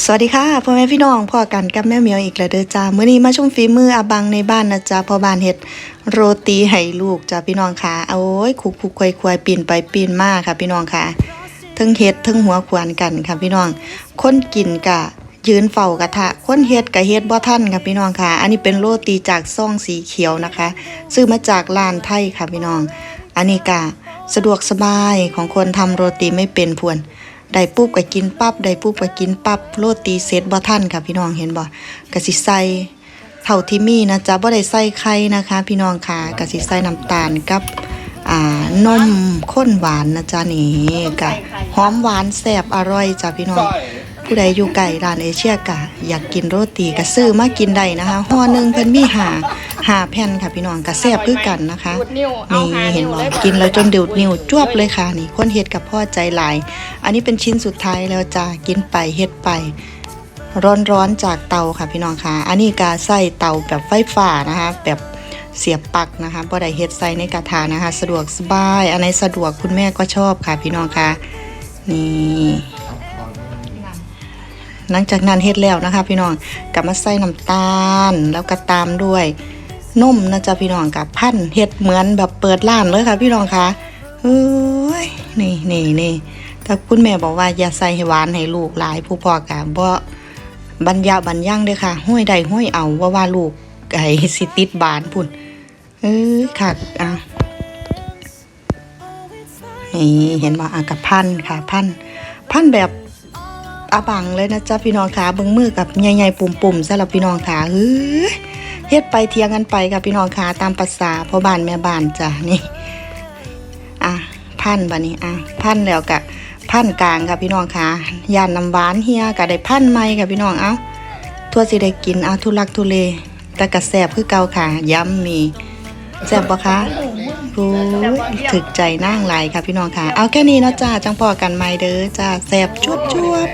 สวัสดีค่ะพ่อแม่พี่น้องพ่อกันกับแม่เหมียวอีกแล้วเด้อจ้ามื้อนี้มาชมฝีมืออาบังในบ้านนะจ๊ะพ่อบ้านเฮ็ดโรตีให้ลูกจ้าพี่น้องค่ะโอ้ยคุกคุกควยควายปีนไปปีนมาค่ะพี่น้องค่ะทั้งเฮ็ดทั้งหัวขวานกันค่ะพี่น้อง คนกินกะยืนเฝ้ากระทะคนเฮ็ดกะเฮ็ดบ่ทันค่ะพี่น้องค่ะ อันนี้เป็นโรตีจากซ่องสีเขียวนะคะ ซื้อมาจากร้านไทยค่ะพี่น้อง อันนี้กะสะดวกสบายของคนทำโรตีไม่เป็นพวน ได้ปุ๊บก็กินปั๊บได้ปุ๊บก็กินปั๊บโรตีเสร็จบ่ทันค่ะพี่น้องเห็นบ่ก็สิใส่เท่าที่มีนะจ๊ะบ่ได้ใส่ไข่นะคะ พี่น้องค่ะก็สิใส่น้ำตาลกับอ่านมข้นหวานนะจ๊ะนี่ก็หอมหวานแซ่บอร่อยจ้ะพี่น้องผู้ใดอยู่ไกลร้านเอเชียกะ อยากกินโรตีก็ซื้อมากินได้นะคะห่อหนึงเพิ่นมีหา หาแผ่นค่ะพี่น้องก็แซ่บคือกันนะคะดูดนิ้วเอานี่หาเห็นนิ้วบ่เลยบ่กินแล้วจนดิวนิ้วจวบเลยค่ะ นี่คนเฮ็ดกับพ่อใจหลาย อันนี้เป็นชิ้นสุดท้ายแล้วจ้ากินไปเฮ็ดไป ร้อนๆจากเตาค่ะพี่น้องค่ะ อันนี้กาใส่เตาแบบไฟฟ้านะคะ แบบเสียบปลั๊กนะคะบ่ได้เฮ็ดใส่ในกระทะนะคะ สะดวกสบายอันไหนสะดวกคุณแม่ก็ชอบค่ะ พี่น้องค่ะนี่หลังจากนั้นเฮ็ดแล้วนะคะ พี่น้องกลับมาใส่น้ำตาลแล้วก็ตามด้วย นมนะจ๊ะพี่น้องกับพันเฮ็ดเหมือนแบบเปิดร้านเลยค่ะ พี่น้องคะเฮ้ยนี่นี่นี่แต่คุณแม่บอกว่าอย่าใส่หวานให้ลูกหลายผู้พ่อกะบ่บรรยาบรรยังเด้อค่ะห้วยใดห้วยเอาว่าว่าลูกไอ้สิติดบานพุ่นเออค่ะอะนี่เห็นบ่อะกับพันค่ะพันพันแบบอาบังเลยนะจ๊ะพี่น้องค่ะเบิ่งมือกับใหญ่ๆปุ่มๆสำหรับพี่น้องค่ะเฮ้ย เฮ็ดไปเทียงกันไปกับพี่น้องค่ะตามภาษาพ่อบ้านแม่บ้านจ้ะนี่ อะพันบะนี้อะพันแล้วกะพันกลางค่ะพี่น้องค่ะยานน้ำหวานเฮียกะได้พันใหม่ค่ะพี่น้องเอ้าทั่วสิได้กินเอาทุลักทุเลแต่กระแซ่บคือเก่าค่ะย้ำมีแซ่บบ่คะโอ้ถึกใจนั่งไหลค่ะพี่น้องค่ะ เอาแค่นี้เนาะจ้าจังพอกันใหม่เด้อจ้าแซ่บจวบจวบ